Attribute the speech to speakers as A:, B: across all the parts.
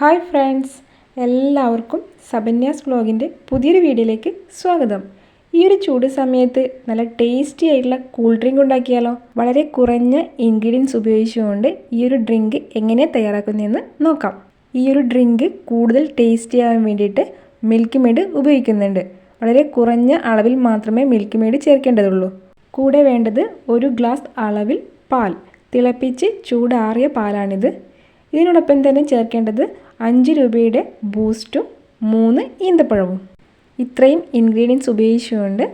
A: Hi friends എല്ലാവർക്കും സബന്യാസ് വ്ലോഗിന്റെ പുതിയൊരു വീഡിയോയിലേക്ക് സ്വാഗതം. ഈ ഒരു ചൂട് സമയത്ത് നല്ല ടേസ്റ്റി ആയിട്ടുള്ള കൂൾ ഡ്രിങ്ക് ഉണ്ടാക്കിയാലോ? വളരെ കുറഞ്ഞ ഇൻഗ്രീഡിയൻസ് ഉപയോഗിച്ചുകൊണ്ട് ഈ ഒരു ഡ്രിങ്ക് എങ്ങനെ തയ്യാറാക്കുന്നതെന്ന് നോക്കാം. ഈ ഒരു ഡ്രിങ്ക് കൂടുതൽ ടേസ്റ്റി ആവാൻ വേണ്ടിയിട്ട് മിൽക്ക് മെയ്ഡ് ഉപയോഗിക്കുന്നുണ്ട്. വളരെ കുറഞ്ഞ അളവിൽ മാത്രമേ മിൽക്ക് മെയ്ഡ് ചേർക്കേണ്ടതുള്ളൂ. കൂടെ വേണ്ടത് ഒരു ഗ്ലാസ് അളവിൽ പാൽ. തിളപ്പിച്ച് ചൂടാറിയ പാലാണിത്. ഇതിനോടൊപ്പം തന്നെ ചേർക്കേണ്ടത് അഞ്ച് രൂപയുടെ ബൂസ്റ്റും മൂന്ന് ഈന്തപ്പഴവും. ഇത്രയും ഇൻഗ്രീഡിയൻസ് ഉപയോഗിച്ചുകൊണ്ട്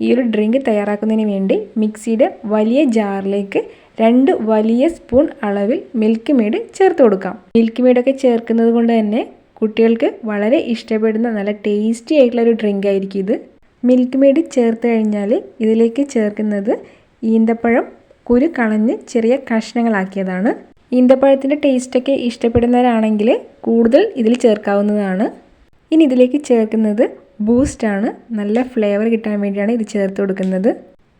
A: ഈ ഒരു ഡ്രിങ്ക് തയ്യാറാക്കുന്നതിന് വേണ്ടി മിക്സിയുടെ വലിയ ജാറിലേക്ക് രണ്ട് വലിയ സ്പൂൺ അളവിൽ മിൽക്ക് മെയ്ഡ് ചേർത്ത് കൊടുക്കാം. മിൽക്ക് മെയ്ഡൊക്കെ ചേർക്കുന്നത് കൊണ്ട് തന്നെ കുട്ടികൾക്ക് വളരെ ഇഷ്ടപ്പെടുന്ന നല്ല ടേസ്റ്റി ആയിട്ടുള്ള ഒരു ഡ്രിങ്ക് ആയിരിക്കും ഇത്. മിൽക്ക് മെയ്ഡ് ചേർത്ത് കഴിഞ്ഞാൽ ഇതിലേക്ക് ചേർക്കുന്നത് ഈന്തപ്പഴം കുരു കളഞ്ഞ് ചെറിയ കഷ്ണങ്ങളാക്കിയതാണ്. ഈന്തപ്പഴത്തിന്റെ ടേസ്റ്റൊക്കെ ഇഷ്ടപ്പെടുന്നവരാണെങ്കിൽ കൂടുതൽ ഇതിൽ ചേർക്കാവുന്നതാണ്. ഇനി ഇതിലേക്ക് ചേർക്കുന്നത് ബൂസ്റ്റാണ് നല്ല ഫ്ലേവർ കിട്ടാൻ വേണ്ടിയാണ് ഇത് ചേർത്ത് കൊടുക്കുന്നത്.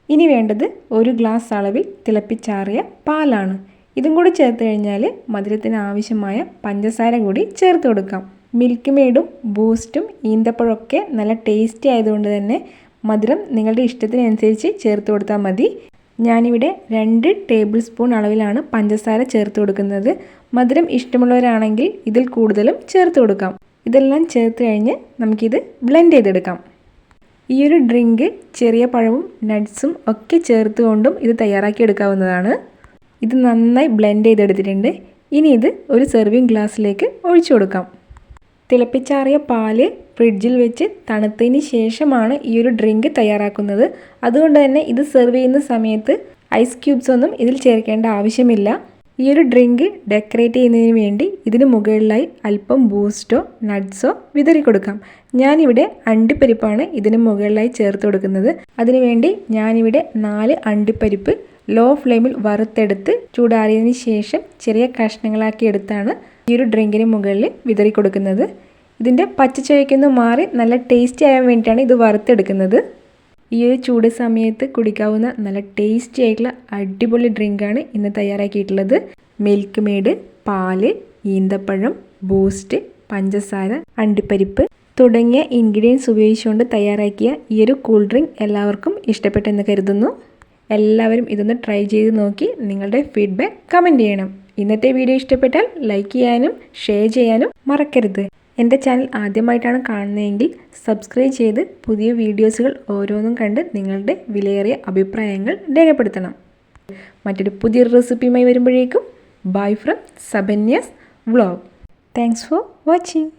A: ഇനി വേണ്ടത് ഒരു ഗ്ലാസ് അളവിൽ തിളപ്പിച്ചാറിയ പാലാണ്. ഇതും കൂടി ചേർത്ത് കഴിഞ്ഞാൽ മധുരത്തിന് ആവശ്യമായ പഞ്ചസാര കൂടി ചേർത്ത് കൊടുക്കാം. മിൽക്ക് മെയ്ഡും ബൂസ്റ്റും ഈന്തപ്പഴമൊക്കെ നല്ല ടേസ്റ്റി ആയതുകൊണ്ട് തന്നെ മധുരം നിങ്ങളുടെ ഇഷ്ടത്തിനനുസരിച്ച് ചേർത്ത് കൊടുത്താൽ മതി. ഞാനിവിടെ രണ്ട് ടേബിൾ സ്പൂൺ അളവിലാണ് പഞ്ചസാര ചേർത്ത് കൊടുക്കുന്നത്. മധുരം ഇഷ്ടമുള്ളവരാണെങ്കിൽ ഇതിൽ കൂടുതലും ചേർത്ത് കൊടുക്കാം. ഇതെല്ലാം ചേർത്ത് കഴിഞ്ഞ് നമുക്കിത് ബ്ലെൻഡ് ചെയ്തെടുക്കാം. ഈ ഒരു ഡ്രിങ്ക് ചെറിയ പഴവും നട്ട്സും ഒക്കെ ചേർത്തുകൊണ്ടും ഇത് തയ്യാറാക്കി എടുക്കാവുന്നതാണ്. ഇത് നന്നായി ബ്ലെൻഡ് ചെയ്തെടുത്തിട്ടുണ്ട്. ഇനി ഇത് ഒരു സെർവിങ് ഗ്ലാസ്സിലേക്ക് ഒഴിച്ചു കൊടുക്കാം. തിളപ്പിച്ചാറിയ പാൽ ഫ്രിഡ്ജിൽ വെച്ച് തണുത്തതിന് ശേഷമാണ് ഈ ഒരു ഡ്രിങ്ക് തയ്യാറാക്കുന്നത്. അതുകൊണ്ട് തന്നെ ഇത് സെർവ് ചെയ്യുന്ന സമയത്ത് ഐസ് ക്യൂബ്സ് ഒന്നും ഇതിൽ ചേർക്കേണ്ട ആവശ്യമില്ല. ഈ ഒരു ഡ്രിങ്ക് ഡെക്കറേറ്റ് ചെയ്യുന്നതിന് വേണ്ടി ഇതിന് മുകളിലായി അല്പം ബൂസ്റ്റോ നട്ട്സോ വിതറി കൊടുക്കാം. ഞാനിവിടെ അണ്ടിപ്പരിപ്പാണ് ഇതിന് മുകളിലായി ചേർത്ത് കൊടുക്കുന്നത്. അതിനുവേണ്ടി ഞാനിവിടെ നാല് അണ്ടിപ്പരിപ്പ് ലോ ഫ്ലെയിമിൽ വറുത്തെടുത്ത് ചൂടാറിയതിന് ശേഷം ചെറിയ കഷ്ണങ്ങളാക്കി എടുത്താണ് ഈ ഒരു ഡ്രിങ്കിന് മുകളിൽ വിതറി കൊടുക്കുന്നത്. ഇതിന്റെ പച്ചച്ചുവയ്ക്കൊന്ന് മാറി നല്ല ടേസ്റ്റി ആകാൻ വേണ്ടിയിട്ടാണ് ഇത് വറുത്തെടുക്കുന്നത്. ഈ ഒരു ചൂട് സമയത്ത് കുടിക്കാവുന്ന നല്ല ടേസ്റ്റി ആയിട്ടുള്ള അടിപൊളി ഡ്രിങ്കാണ് ഇന്ന് തയ്യാറാക്കിയിട്ടുള്ളത്. മിൽക്ക് മെയ്ഡ് പാൽ ഈന്തപ്പഴം ബൂസ്റ്റ് പഞ്ചസാര അണ്ടിപ്പരിപ്പ് തുടങ്ങിയ ഇൻഗ്രീഡിയൻസ് ഉപയോഗിച്ചുകൊണ്ട് തയ്യാറാക്കിയ ഈ ഒരു കൂൾ ഡ്രിങ്ക് എല്ലാവർക്കും ഇഷ്ടപ്പെട്ടെന്ന് കരുതുന്നു. എല്ലാവരും ഇതൊന്ന് ട്രൈ ചെയ്ത് നോക്കി നിങ്ങളുടെ ഫീഡ്ബാക്ക് കമന്റ് ചെയ്യണം. ഇന്നത്തെ വീഡിയോ ഇഷ്ടപ്പെട്ടാൽ ലൈക്ക് ചെയ്യാനും ഷെയർ ചെയ്യാനും മറക്കരുത്. എന്റെ ചാനൽ ആദ്യമായിട്ടാണ് കാണുന്നതെങ്കിൽ സബ്സ്ക്രൈബ് ചെയ്ത് പുതിയ വീഡിയോസുകൾ ഓരോന്നും കണ്ട് നിങ്ങളുടെ വിലയേറിയ അഭിപ്രായങ്ങൾ രേഖപ്പെടുത്തണം. മറ്റൊരു പുതിയ റെസിപ്പിയുമായി വരുമ്പോഴേക്കും. Bye from സബന്യസ് vlog. Thanks for watching